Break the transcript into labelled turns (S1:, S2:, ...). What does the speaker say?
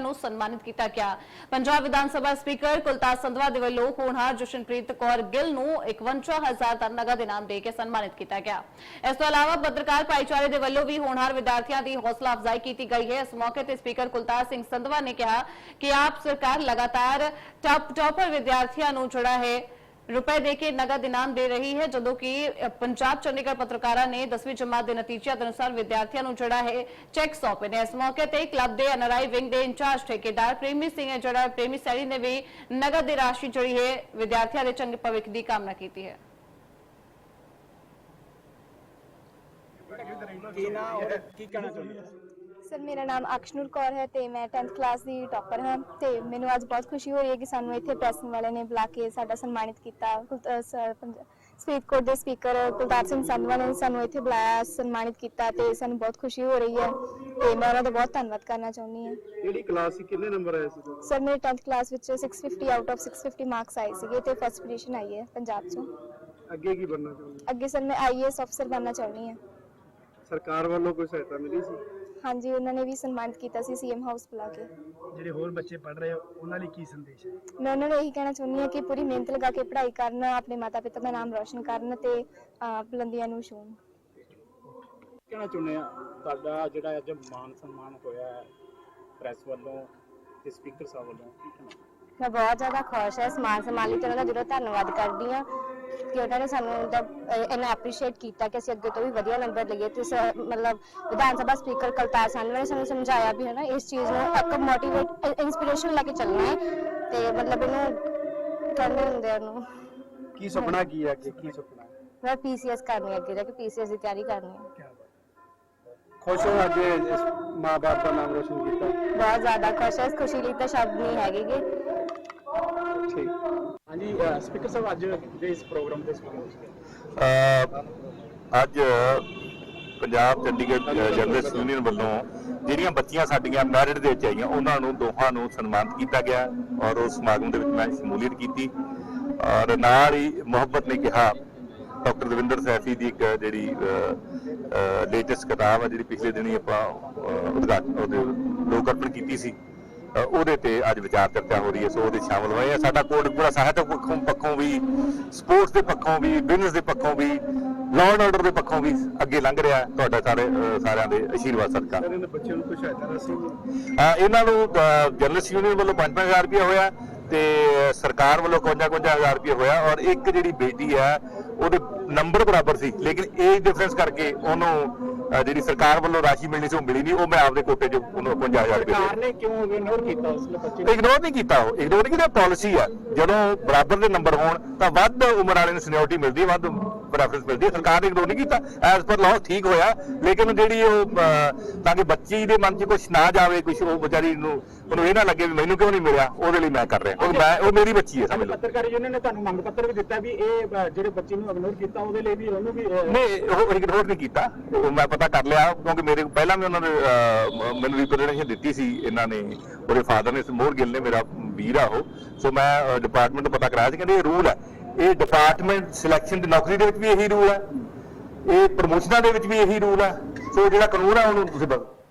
S1: ਨੂੰ ਸਨਮਾਨਿਤ ਕੀਤਾ ਗਿਆ। ਪੰਜਾਬ ਵਿਧਾਨ ਸਭਾ ਸਪੀਕਰ ਕੁਲਤਾਰ ਸੰਧਵਾ ਦੇ ਵੱਲੋਂ ਹੋਣਹਾਰ ਜਸ਼ਨਪ੍ਰੀਤ ਕੌਰ ਗਿੱਲ ਨੂੰ 51000 ਦਾ ਨਗਦ ਇਨਾਮ ਦੇ ਕੇ ਸਨਮਾਨਿਤ ਕੀਤਾ ਗਿਆ। ਇਸ ਤੋਂ ਇਲਾਵਾ ਪੱਤਰਕਾਰ ਭਾਈਚਾਰੇ ਦੇ ਵੱਲੋਂ ਵੀ ਹੋਣਹਾਰ ਵਿਦਿਆਰਥੀਆਂ ਦੀ ਹੌਸਲਾ ਅਫਜ਼ਾਈ ਕੀਤੀ ਗਈ ਹੈ। ਇਸ ਮੌਕੇ ਤੇ ਸਪੀਕਰ ਕੁਲਤਾਰ ਸਿੰਘ ਸੰਧਵਾ ਨੇ ਕਿਹਾ ਕਿ ਆਪ ਸਰਕਾਰ ਲਗਾਤਾਰ ਟਾਪ ਟਾਪਰ ਵਿਦਿਆਰਥੀਆਂ ਨੂੰ ਜਿਹੜਾ ਹੈ। ਰੁਪਏ ਦੇ ਕੇ ਨਗਦ ਇਨਾਮ ਦੇ ਰਹੀ ਹੈ, ਜਦੋਂ ਕਿ ਪੰਜਾਬ ਚੰਡੀਗੜ੍ਹ ਪੱਤਰਕਾਰਾਂ ਨੇ 10ਵੀਂ ਜਮਾਤ ਦੇ ਨਤੀਜਿਆਂ ਦੇ ਅਨੁਸਾਰ ਵਿਦਿਆਰਥੀਆਂ ਨੂੰ ਜਿਹੜਾ ਹੈ, ਚੈੱਕ ਸੌਂਪੇ ਨੇ। ਇਸ ਮੌਕੇ ਤੇ ਕਲੱਬ ਦੇ ਐਨਆਰਆਈ ਵਿੰਗ ਦੇ ਇੰਚਾਰਜ ਠੇਕੇਦਾਰ ਪ੍ਰੇਮੀ ਸਿੰਘ ਹੈ, ਜਿਹੜਾ ਪ੍ਰੇਮੀ ਸੈਣੀ ਨੇ ਵੀ ਨਗਦ ਦੀ ਰਾਸ਼ੀ ਜਿਹੜੀ ਹੈ, ਵਿਦਿਆਰਥੀਆਂ ਦੇ ਚੰਗੇ ਭਵਿੱਖ ਦੀ ਕਾਮਨਾ ਕੀਤੀ ਹੈ।
S2: ਕੀ ਨਾ ਕੀ ਕਹਿਣਾ ਚਾਹੁੰਦੇ
S3: ਸਰ ਮੇਰਾ ਨਾਮ ਅਕਸ਼ਨੂਰ ਕੌਰ ਹੈ ਤੇ ਮੈਂ 10th ਕਲਾਸ ਦੀ ਟਾਪਰ ਹਾਂ ਤੇ ਮੈਨੂੰ ਅੱਜ ਬਹੁਤ ਖੁਸ਼ੀ ਹੋ ਰਹੀ ਹੈ ਕਿ ਸਾਨੂੰ ਇੱਥੇ ਪ੍ਰੈਸ ਵਾਲਿਆਂ ਨੇ ਬੁਲਾ ਕੇ ਸਾਡਾ ਸਨਮਾਨਿਤ ਕੀਤਾ। ਫਰੀਦਕੋਟ ਦੇ ਸਪੀਕਰ ਕੁਲਤਾਰ ਸਿੰਘ ਸੰਧਵਾ ਨੇ ਸਾਨੂੰ ਇੱਥੇ ਬੁਲਾਇਆ ਸਨਮਾਨਿਤ ਕੀਤਾ ਤੇ ਸਾਨੂੰ ਬਹੁਤ ਖੁਸ਼ੀ ਹੋ ਰਹੀ ਹੈ ਤੇ ਮੈਂ ਉਹਨਾਂ ਦਾ ਬਹੁਤ ਧੰਨਵਾਦ ਕਰਨਾ ਚਾਹੁੰਦੀ ਹਾਂ।
S2: ਕਿਹੜੀ ਕਲਾਸ ਸੀ? ਕਿੰਨੇ ਨੰਬਰ ਆਏ ਸੀ
S3: ਸਰ ਮੇਰੇ 10th ਕਲਾਸ ਵਿੱਚ 650 ਆਊਟ ਆਫ 650 ਮਾਰਕਸ ਆਏ ਸੀਗੇ ਤੇ ਫਸਟ ਪੋਜੀਸ਼ਨ ਆਈ ਹੈ ਪੰਜਾਬ ਚੋਂ।
S2: ਅੱਗੇ ਕੀ ਬਣਨਾ ਚਾਹੁੰਦੇ
S3: ਅੱਗੇ ਸਰ ਮੈਂ ਆਈਏਐਸ ਅਫਸਰ ਬਣਨਾ ਚਾਹੁੰਦੀ ਹਾਂ।
S2: ਸਰਕਾਰ ਵੱਲੋਂ ਕੋਈ ਸਹਾਇਤਾ ਮਿਲੀ ਸੀ?
S3: ਹਾਂਜੀ ਉਹਨਾਂ ਨੇ ਵੀ ਸਨਮਾਨਿਤ ਕੀਤਾ ਸੀ ਸੀਐਮ ਹਾਊਸ ਬੁਲਾ ਕੇ।
S4: ਜਿਹੜੇ ਹੋਰ ਬੱਚੇ ਪੜ ਰਹੇ ਆ ਉਹਨਾਂ ਲਈ ਕੀ ਸੰਦੇਸ਼ ਹੈ?
S3: ਮੈਂ ਉਹਨਾਂ ਨੂੰ ਇਹੀ ਕਹਿਣਾ ਚਾਹੁੰਦੀ ਹਾਂ ਕਿ ਪੂਰੀ ਮਿਹਨਤ ਲਗਾ ਕੇ ਪੜ੍ਹਾਈ ਕਰਨ ਆਪਣੇ ਮਾਤਾ ਪਿਤਾ ਦਾ ਨਾਮ ਰੌਸ਼ਨ ਕਰਨ ਤੇ ਅਹ, ਬੁਲੰਦੀਆਂ ਨੂੰ ਛੂਹਣ।
S2: ਕਹਿਣਾ ਚਾਹੁੰਦੇ ਆ? ਤੁਹਾਡਾ ਜਿਹੜਾ ਅੱਜ ਮਾਨ ਸਨਮਾਨ ਹੋਇਆ ਹੈ ਪ੍ਰੈਸ ਵੱਲੋਂ ਤੇ ਸਪੀਕਰ ਸਾਹਿਬ ਵੱਲੋਂ ਕੀ ਕਹਿਣਾ?
S3: ਮੈਂ ਬਹੁਤ ਜ਼ਿਆਦਾ ਖੁਸ਼ ਹਾਂ ਸਮਾਨ ਸਮਾਨ ਲਈ ਤੇ ਉਹਨਾਂ ਦਾ ਜ਼ਰੂਰ ਧੰਨਵਾਦ ਕਰਦੀ ਹਾਂ। ਕਿ ਉਹਨਾਂ ਨੇ ਸਾਨੂੰ ਦਾ ਇਹਨਾਂ ਐਪਰੀਸ਼ੀਏਟ ਕੀਤਾ ਕਿ ਅਸੀਂ ਅੱਗੇ ਤੋਂ ਵੀ ਵਧੀਆ ਨੰਬਰ ਲਈਏ ਤੇ ਸ- ਮਤਲਬ ਵਿਧਾਨ ਸਭਾ ਸਪੀਕਰ ਕਲਤਾਰ ਸੰਧਵਾ ਨੇ ਸਾਨੂੰ ਸਮਝਾਇਆ ਵੀ ਹੈ ਨਾ ਇਸ ਚੀਜ਼ ਨੂੰ ਇੱਕ ਮੋਟੀਵੇਟ ਇਨਸਪੀਰੇਸ਼ਨ ਲੈ ਕੇ ਚੱਲਣਾ ਹੈ ਤੇ ਮਤਲਬ ਇਹਨੂੰ ਕਹਿੰਦੇ ਹੁੰਦੇ ਆ ਉਹਨੂੰ।
S2: ਕੀ ਸੁਪਨਾ ਕੀ ਹੈ ਅੱਗੇ? ਕੀ ਸੁਪਨਾ?
S3: ਮੈਂ ਪੀਸੀਐਸ ਕਰਨੀ ਹੈ ਅੱਗੇ ਜਾ ਕੇ ਪੀਸੀਐਸ ਦੀ ਤਿਆਰੀ ਕਰਨੀ ਹੈ।
S2: ਖੁਸ਼ ਹੋ ਅੱਜ ਇਸ ਮਾਂ-ਬਾਪ ਦਾ ਨਾਮ ਰੋਸ਼ਨ ਕੀਤਾ?
S3: ਬਹੁਤ ਜ਼ਿਆਦਾ ਖੁਸ਼ ਹਾਂ ਇਸ ਖੁਸ਼ੀ ਲਈ ਤਾਂ ਸ਼ਬਦ ਨਹੀਂ ਹੈਗੇ ਗੇ
S2: ਠੀਕ। ਹਾਂਜੀ ਸਪੀਕਰ ਸਾਹਿਬ, ਅੱਜ ਦੇ ਇਸ ਪ੍ਰੋਗਰਾਮ ਦੇ ਸਪੀਕਰ
S5: ਅੱਜ ਪੰਜਾਬ ਚੰਡੀਗੜ੍ਹ ਜਰਨਲਿਸਟ ਯੂਨੀਅਨ ਵੱਲੋਂ ਜਿਹੜੀਆਂ ਬੱਚੀਆਂ ਸਾਡੀਆਂ ਮੈਰਿਟ ਦੇ ਵਿੱਚ ਆਈਆਂ, ਉਹਨਾਂ ਨੂੰ ਦੋਹਾਂ ਨੂੰ ਸਨਮਾਨਿਤ ਕੀਤਾ ਗਿਆ ਔਰ ਉਸ ਸਮਾਗਮ ਦੇ ਵਿੱਚ ਮੈਂ ਸ਼ਮੂਲੀਅਤ ਕੀਤੀ। ਔਰ ਨਾਲ ਹੀ ਮੁਹੱਬਤ ਨੇ ਕਿਹਾ, ਡਾਕਟਰ ਦਵਿੰਦਰ ਸੈਫੀ ਦੀ ਇੱਕ ਜਿਹੜੀ ਲੇਟੈਸਟ ਕਿਤਾਬ ਹੈ ਜਿਹੜੀ ਪਿਛਲੇ ਦਿਨੀ ਆਪਾਂ ਉਦਘਾਟਨ ਉਹਦੇ ਲੋਕ ਅਰਪਣ ਕੀਤੀ ਸੀ। ਉਹਦੇ ਤੇ ਅੱਜ ਵਿਚਾਰ ਚਰਚਾ ਹੋ ਰਹੀ ਹੈ ਸੋ ਉਹਦੇ ਸ਼ਾਮਲ ਹੋਏ ਆ। ਸਾਡਾ ਕੋਡ ਪੂਰਾ ਸਾਹਿਤਕ ਪੱਖੋਂ ਪੱਖੋਂ ਵੀ ਸਪੋਰਟਸ ਦੇ ਪੱਖੋਂ ਵੀ ਬਿਜ਼ਨਸ ਦੇ ਪੱਖੋਂ ਵੀ ਲਾਅ ਐਂਡ ਆਰਡਰ ਦੇ ਪੱਖੋਂ ਵੀ ਅੱਗੇ ਲੰਘ ਰਿਹਾ ਤੁਹਾਡਾ ਸਾਰੇ ਸਾਰਿਆਂ ਦੇ ਆਸ਼ੀਰਵਾਦ ਸਦਕਾ।
S2: ਇਹਨਾਂ ਬੱਚਿਆਂ ਨੂੰ
S5: ਇਹਨਾਂ ਜਰਨਲਿਸਟ ਯੂਨੀਅਨ ਵੱਲੋਂ 5-5000 ਰੁਪਏ ਹੋਇਆ ਤੇ ਸਰਕਾਰ ਵੱਲੋਂ 55-55000 ਰੁਪਏ ਹੋਇਆ ਔਰ ਇੱਕ ਜਿਹੜੀ ਬੇਟੀ ਹੈ ਉਹਦੇ ਨੰਬਰ ਬਰਾਬਰ ਸੀ ਲੇਕਿਨ ਏਜ ਡਿਫਰੈਂਸ ਕਰਕੇ ਉਹਨੂੰ ਜਿਹੜੀ ਸਰਕਾਰ ਵੱਲੋਂ ਰਾਸ਼ੀ ਮਿਲਣੀ ਸੀ ਉਹ ਮਿਲੀ ਨਹੀਂ ਉਹ ਮੈਂ ਆਪਦੇ ਕੋਟੇ 'ਚ ਉਹਨੂੰ 55000 ਰੁਪਏ
S2: ਸਰਕਾਰ ਨੇ ਕਿਉਂ ਇਗਨੋਰ ਕੀਤਾ ਉਸ ਬੱਚੇ ਨੂੰ?
S5: ਇਗਨੋਰ ਨਹੀਂ ਕੀਤਾ ਉਹ ਇਗਨੋਰ ਨਹੀਂ ਕੀਤਾ ਪਾਲਿਸੀ ਆ। ਜਦੋਂ ਬਰਾਬਰ ਦੇ ਨੰਬਰ ਹੋਣ ਤਾਂ ਵੱਧ ਉਮਰ ਵਾਲੇ ਨੂੰ ਸੀਨੀਅਰਿਟੀ ਮਿਲਦੀ ਵੱਧ ਪ੍ਰੈਫਰੈਂਸ ਮਿਲਦੀ ਹੈ। ਸਰਕਾਰ ਨੇ ਇਗਨੋਰ ਨਹੀਂ ਕੀਤਾ। ਐਸ ਪਰ ਲਾਅ ਠੀਕ ਹੋਇਆ। ਲੇਕਿਨ ਜਿਹੜੀ ਉਹ ਤਾਂ ਕਿ ਬੱਚੀ ਦੇ ਮਨ 'ਚ ਕੁਝ ਨਾ ਜਾਵੇ ਕੁਝ ਉਹ ਵਿਚਾਰੀ ਨੂੰ ਉਹਨੂੰ ਇਹ ਨਾ ਲੱਗੇ ਵੀ ਮੈਨੂੰ ਕਿਉਂ ਨਹੀਂ ਮਿਲਿਆ? ਉਹਦੇ ਲਈ ਮੈਂ ਕਰ ਰਿਹਾ। ਉਹ ਮੈਂ ਉਹ ਮੇਰੀ ਬੱਚੀ ਹੈ ਸਮਝ ਲਓ।
S2: ਪੱਤਰਕਾਰ ਯੂਨੀਅਨ ਨੇ ਤੁਹਾਨੂੰ ਮੰਗ ਪੱਤਰ ਵੀ ਦਿੱਤਾ ਵੀ ਇਹ ਜਿਹੜੇ ਬੱਚੇ ਨੂੰ ਇਗਨੋਰ ਕੀਤਾ ਉਹਦੇ ਲਈ ਵੀ ਉਹਨੂੰ ਵੀ
S5: ਨਹੀਂ ਉਹ ਇਗਨੋਰ ਨਹੀਂ ਕੀਤਾ। ਉਹ ਮੈਂ ਪਤਾ ਕਰ ਲਿਆ ਕਿਉਂਕਿ ਮੇਰੇ ਪਹਿਲਾਂ ਵੀ ਉਹਨਾਂ ਨੇ ਮੈਨੂੰ ਰਿਪਰੈਜ਼ੈਂਟੇਸ਼ਨ ਦਿੱਤੀ ਸੀ ਇਹਨਾਂ ਨੇ। ਉਹਦੇ ਫਾਦਰ ਨੇ ਮੋਹਰ ਗਿੱਲ ਨੇ ਮੇਰਾ ਵੀਰ ਆ ਉਹ। ਸੋ ਮੈਂ ਡਿਪਾਰਟਮੈਂਟ ਤੋਂ ਪਤਾ ਕਰਾਇਆ ਸੀ ਕਹਿੰਦੇ ਇਹ ਰੂਲ ਹੈ। ਇਹ ਡਿਪਾਰਟਮੈਂਟ ਸਿਲੈਕਸ਼ਨ ਦੀ ਨੌਕਰੀ ਦੇ ਵਿੱਚ ਵੀ ਇਹੀ ਰੂਲ ਹੈ। ਇਹ ਪ੍ਰਮੋਸ਼ਨਾਂ ਦੇ ਵਿੱਚ ਵੀ ਇਹੀ ਰੂਲ ਹੈ। ਸੋ ਜਿਹੜਾ ਕਾਨੂੰਨ ਹੈ, ਉਹਨੂੰ ਤੁਸੀਂ ਬ-